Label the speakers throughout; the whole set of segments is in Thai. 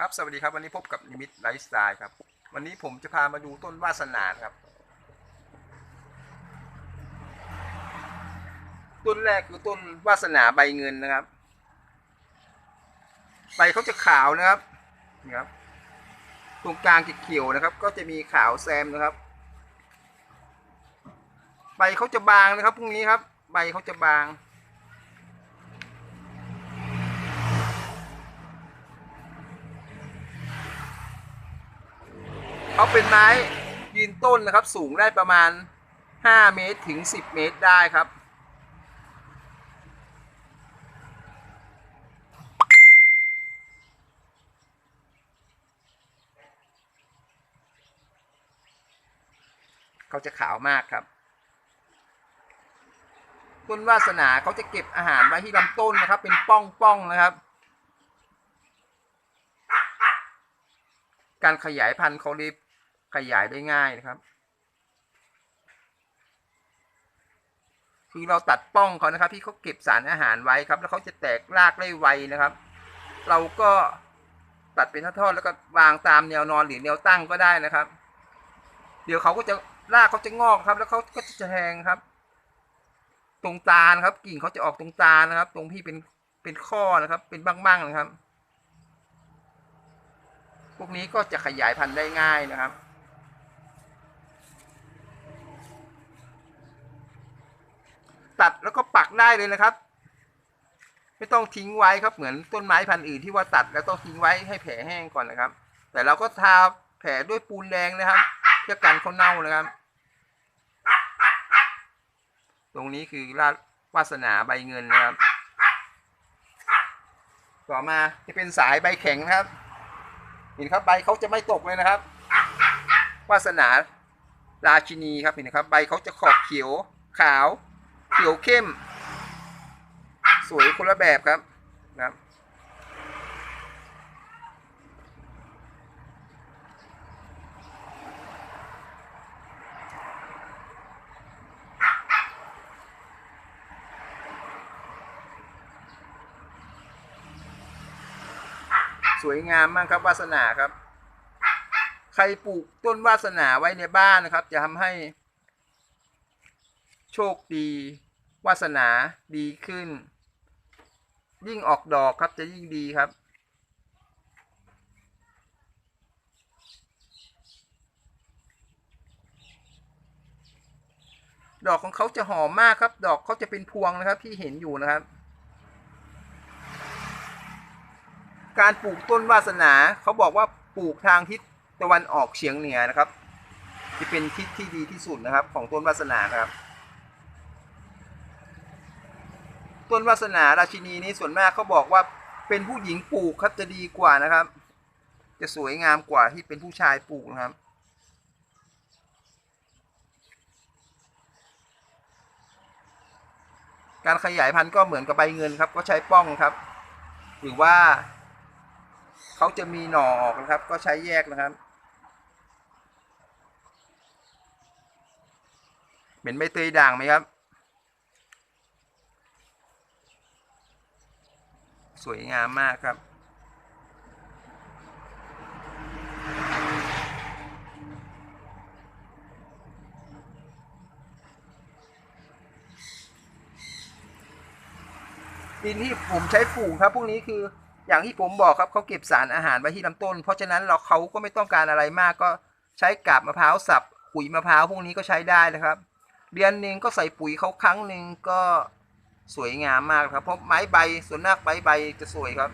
Speaker 1: ครับสวัสดีครับวันนี้พบกับนิมิตไลฟ์สไตล์ครับ วันนี้ผมจะพามาดูต้นวาสนาครับ ต้นแรกคือต้นวาสนาใบเงินนะครับ ใบเขาจะขาวนะครับนี่ครับ ตรงกลางเขียวนะครับ ก็จะมีขาวแซมนะครับ ใบเขาจะบางนะครับพรุ่งนี้ครับ ใบเขาจะบาง เขาเป็นไม้ยืนต้นนะครับ สูงได้ประมาณ 5 เมตรถึง 10 เมตรได้ครับ เขาจะขาวมากครับ ต้นวาสนาเขาจะเก็บอาหารไว้ที่ลำต้นนะครับ เป็นป้องๆนะครับการขยายพันธุ์เขาเรียบ ขยายได้ง่ายนะครับ คือเราตัดป้องเขานะครับ ที่เขาเก็บสารอาหารไว้ครับ แล้วเขาจะแตกรากได้ไวนะครับ เราก็ตัดเป็นทอดๆแล้วก็วางตามแนวนอนหรือแนวตั้งก็ได้นะครับ เดี๋ยวเขาก็จะรากเขาจะงอกครับ แล้วเขาก็จะแทงครับ ตรงตานะครับ กิ่งเขาจะออกตรงตานะครับ ตรงที่เป็นเป็นข้อนะครับ เป็นบ้างๆนะครับ พวกนี้ก็จะขยายพันธุ์ได้ง่ายนะครับ ตัดแล้วก็ปักได้เลยนะครับ ไม่ต้องทิ้งไว้ครับเหมือนต้นไม้พันธุ์อื่นที่ว่าตัดแล้วต้องทิ้งไว้ให้แผลแห้งก่อนนะครับ แต่เราก็ทาแผลด้วยปูนแดงนะครับเพื่อกันเขาเน่านะครับ ตรงนี้คือราวาสนาใบเงินนะครับ ต่อมาจะเป็นสายใบแข็งนะครับ เห็นครับใบเขาจะไม่ตกเลยนะครับ วาสนาราชินีครับเห็นนะครับ ใบเขาจะขอบเขียวขาว เขียวเข้ม สวยคนละแบบครับนะครับสวยงามมากครับวาสนาครับ ใครปลูกต้นวาสนาไว้ในบ้านนะครับ จะทำให้โชคดี วาสนาดีขึ้น ยิ่งออกดอกครับจะยิ่งดีครับ ดอกของเขาจะหอมมากครับ ดอกเขาจะเป็นพวงนะครับที่เห็นอยู่นะครับ การปลูกต้นวาสนาเขาบอกว่าปลูกทางทิศตะวันออกเฉียงเหนือนะครับ จะเป็นทิศที่ดีที่สุดนะครับ ของต้นวาสนาครับ ต้นวาสนาราชินีนี้ส่วนมากเขาบอกว่าเป็นผู้หญิงปลูกครับจะดีกว่านะครับ จะสวยงามกว่าที่เป็นผู้ชายปลูกนะครับการขยายพันธุ์ก็เหมือนกับใบเงินครับ ก็ใช้ป้องครับ หรือว่าเขาจะมีหน่อออกนะครับ ก็ใช้แยกนะครับ เหม็นใบเตยด่างไหมครับ สวยงามมากครับ ดินที่ผมใช้ปลูกครับ พวกนี้คืออย่างที่ผมบอกครับเขาเก็บสารอาหารไว้ที่ลำต้น เพราะฉะนั้นเราเขาก็ไม่ต้องการอะไรมากก็ใช้กาบมะพร้าวสับปุ๋ยมะพร้าวพวกนี้ก็ใช้ได้นะครับ เดือนหนึ่งก็ใส่ปุ๋ยเขาครั้งหนึ่งก็ สวยงามมากครับเพราะไม้ใบส่วนมากใบใบจะสวยครับ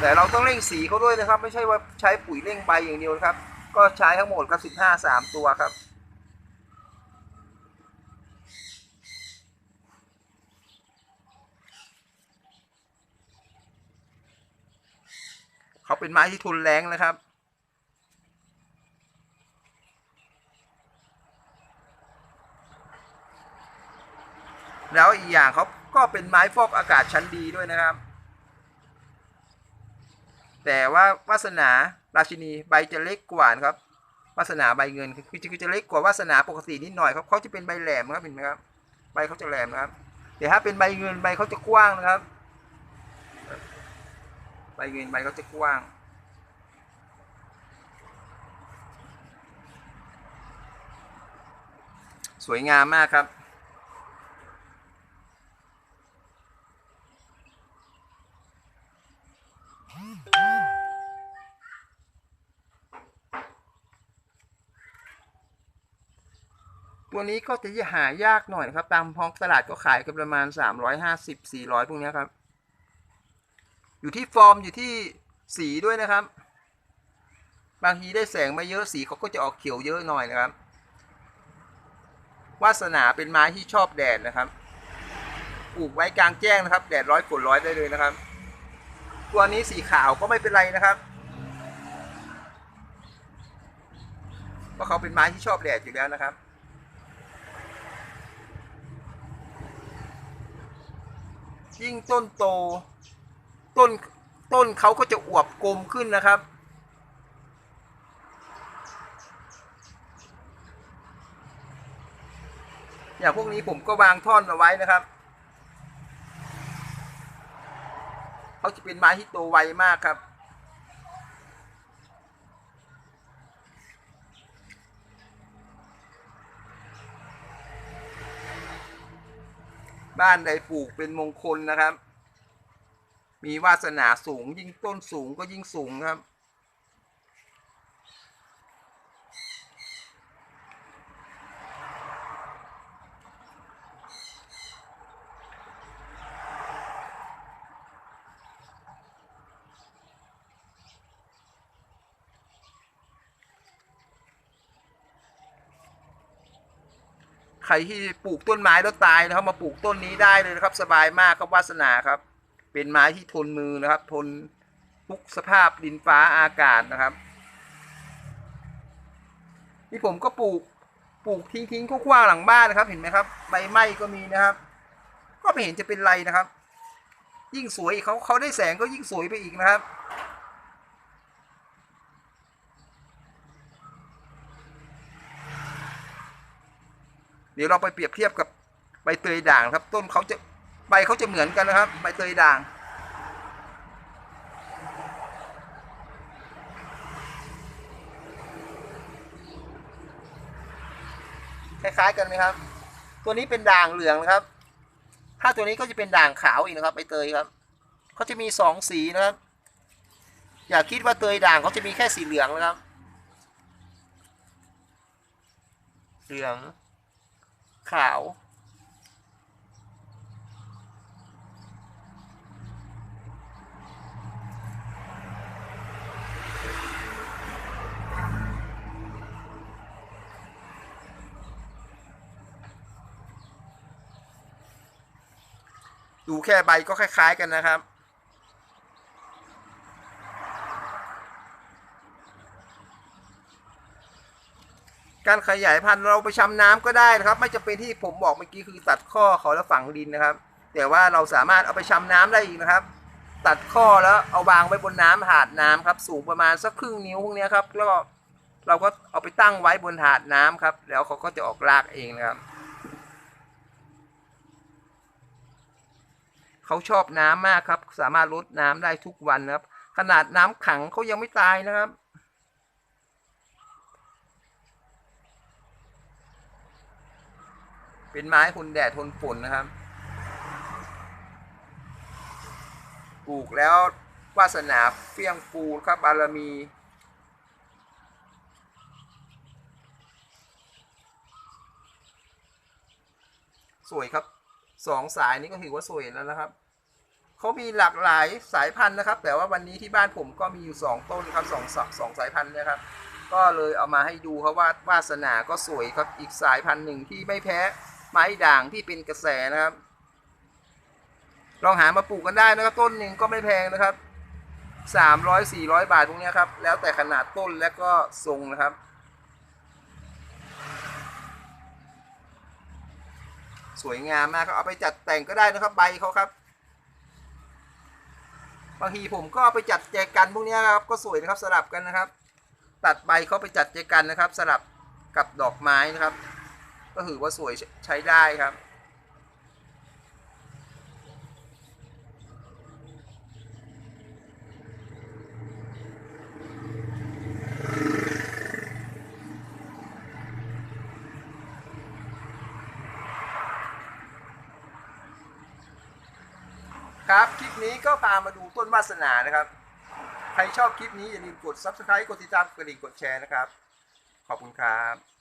Speaker 1: แต่เราต้องเร่งสีเขาด้วยนะครับ ไม่ใช่ว่าใช้ปุ๋ยเร่งใบอย่างเดียวครับ ก็ใช้ทั้งหมดครับสิบห้าสามตัวครับเขาเป็นไม้ที่ทนแรงนะครับ แล้วอีกอย่างเขาก็เป็นไม้ฟอกอากาศชั้นดีด้วยนะครับ แต่ว่าวาสนาราชินีใบจะเล็กกว่าครับวาสนาใบเงินคือคืจะเล็กกว่าวาสนาปกตินิดหน่อยครับเขาจะเป็นใบแหลมครับเห็นไหมครับใบเขาจะแหลมนะครับแต่ถ้าเป็นใบเงินใบเขาจะกว้างนะครับ ใบเงินใบเขาจะกว้างสวยงามมากครับ ตัวนี้ก็จะหายากหน่อยนะครับ ตามท้องตลาดก็ขายกันประมาณ 350 400 พวกนี้ครับ อยู่ที่ฟอร์มอยู่ที่สีด้วยนะครับ บางทีได้แสงมาเยอะสีเขาก็จะออกเขียวเยอะหน่อยนะครับ วาสนาเป็นไม้ที่ชอบแดดนะครับปลูกไว้กลางแจ้งนะครับ แดดร้อยฝนร้อยได้เลยนะครับ ตัวนี้สีขาวก็ไม่เป็นไรนะครับเพราะเขาเป็นไม้ที่ชอบแดดอยู่แล้วนะครับ ยิ่งต้นโต ต้นต้นเขาก็จะอวบกลมขึ้นนะครับ อย่างพวกนี้ผมก็วางท่อนเอาไว้นะครับเขาจะเป็นไม้ที่โตไวมากครับ บ้านใดปลูกเป็นมงคลนะครับ มีวาสนาสูงยิ่งต้นสูงก็ยิ่งสูงครับ ใครที่ปลูกต้นไม้แล้วตายนะครับมาปลูกต้นนี้ได้เลยนะครับ สบายมากครับวาสนาครับ เป็นไม้ที่ทนมือนะครับ ทนทุกสภาพดินฟ้าอากาศนะครับนี่ผมก็ปลูกปลูกทิ้งทิ้งๆคว้างๆหลังบ้านนะครับ เห็นไหมครับใบไม้ก็มีนะครับ ก็ไม่เห็นจะเป็นไรนะครับ ยิ่งสวยเขาเขาได้แสงก็ยิ่งสวยไปอีกนะครับ เดี๋ยวเราไปเปรียบเทียบกับใบเตยด่างครับ ต้นเขาจะใบเขาจะเหมือนกันนะครับ ใบเตยด่างคล้ายๆกันไหมครับ ตัวนี้เป็นด่างเหลืองนะครับ ถ้าตัวนี้ก็จะเป็นด่างขาวอีกนะครับใบเตยครับเขาจะมีสองสีนะครับ อย่าคิดว่าเตยด่างเขาจะมีแค่สีเหลืองนะครับ เหลือง ขาว ดูแค่ใบก็คล้าย ๆ กันนะครับ การขยายพันธุ์เราไปชำน้ำก็ได้นะครับ ไม่จำเป็นที่ผมบอกเมื่อกี้คือตัดข้อเขาแล้วฝังดินนะครับ แต่ว่าเราสามารถเอาไปชำน้ำได้อีกนะครับ ตัดข้อแล้วเอาวางไว้บนน้ำหาดน้ำครับ สูงประมาณสักครึ่งนิ้วพวกนี้ครับแล้วก็เราก็เอาไปตั้งไว้บนหาดน้ำครับ แล้วเขาก็จะออกรากเองนะครับเขาชอบน้ำมากครับ สามารถลดน้ำได้ทุกวันนะครับ ขนาดน้ำขังเขายังไม่ตายนะครับ เป็นไม้ทนแดดทนฝนนะครับ ปลูกแล้ววาสนาเฟี้ยงฟูครับบารมี สวยครับสองสายนี้ก็ถือว่าสวยแล้วนะครับเขามีหลากหลายสายพันธุ์นะครับ แต่ว่าวันนี้ที่บ้านผมก็มีอยู่สองต้นครับสองสสองสายพันธุ์นะครับ ก็เลยเอามาให้ดูครับว่าวาสนาก็สวยครับอีกสายพันธุ์หนึ่งที่ไม่แพ้ ไม้ด่างที่เป็นกระแสนะครับ ลองหามาปลูกกันได้นะครับต้นหนึ่งก็ไม่แพงนะครับสามร้อยสี่ร้อยบาทพวกนี้ครับ แล้วแต่ขนาดต้นและก็ทรงนะครับสวยงามมากครับเอาไปจัดแต่งก็ได้นะครับใบเขาครับ บางทีผมก็เอาไปจัดแจกันพวกนี้ครับก็สวยนะครับสลับกันนะครับ ตัดใบเขาไปจัดแจกันนะครับ สลับกับดอกไม้นะครับ ก็ถือว่าสวยใช้ได้ครับ ครับคลิปนี้ก็พามาดูต้นวาสนานะครับ ใครชอบคลิปนี้อย่าลืมกด subscribe กดติดตามกดกระดิ่งกดแชร์นะครับ ขอบคุณครับ